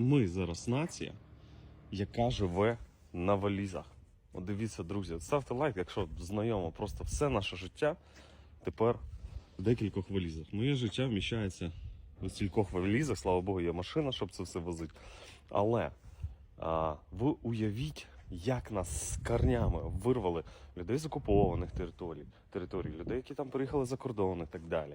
Ми зараз нація, яка живе на валізах. От дивіться, друзі, ставте лайк, якщо знайомо, просто все наше життя тепер в декількох валізах. Моє життя вміщається в стількох валізах, слава Богу, є машина, щоб це все возити. Але а, ви уявіть, як нас з корнями вирвали людей з окупованих територій, територій, людей, які там приїхали за кордон і так далі.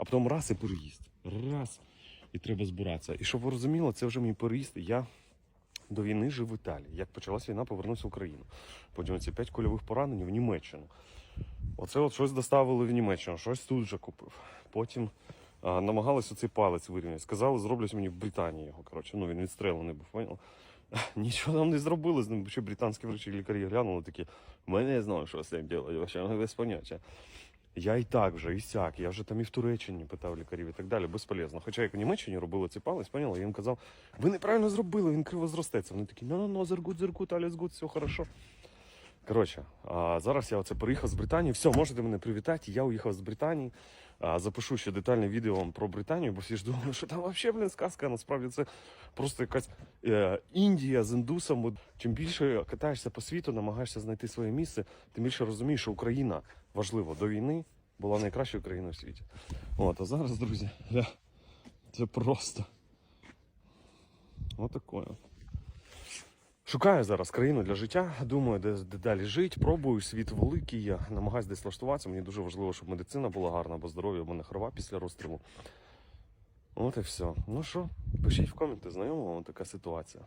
А потім раз і переїзд. Раз. І треба збиратися. І щоб ви розуміли, це вже мій переїзд. Я до війни жив в Італії. Як почалася війна, повернувся в Україну. Потім ці п'ять кульових поранень в Німеччину. Оце от щось доставили в Німеччину, щось тут же купив. Потім а, намагалися цей палець вирівняти. Сказали, зроблять мені в Британії його. Коротше, ну він відстрілений був, поняв? Нічого там не зробили з ним, ще британські врачі лікарі глянули такі. Ми не знаємо, що з цим робити, ну, без поняття. Я і так вже, і сяк, я вже там і в Туреччині питав лікарів і так далі, безполезно. Хоча як в Німеччині робили ці палець, поняла, я їм казав, ви неправильно зробили, він криво зростеться. Вони такі, ну ну ну зергут, зергут, аліс все хорошо. Коротше, зараз я оце приїхав з Британії. Все, можете мене привітати. Я уїхав з Британії. Запишу ще детальне відео вам про Британію, бо всі ж думали, що там взагалі, блін, сказка. Насправді це просто якась е, Індія з індусом. Чим більше катаєшся по світу, намагаєшся знайти своє місце, тим більше розумієш, що Україна важливо до війни була найкращою країною в світі. От, а зараз, друзі, це просто. Отакое. от. Шукаю зараз країну для життя. Думаю, де, де далі жити. Пробую світ великий. Я намагаюся десь влаштуватися. Мені дуже важливо, щоб медицина була гарна, бо здоров'я в мене хрова після розстрілу. От і все. Ну що, пишіть в коменти, знайома вам така ситуація.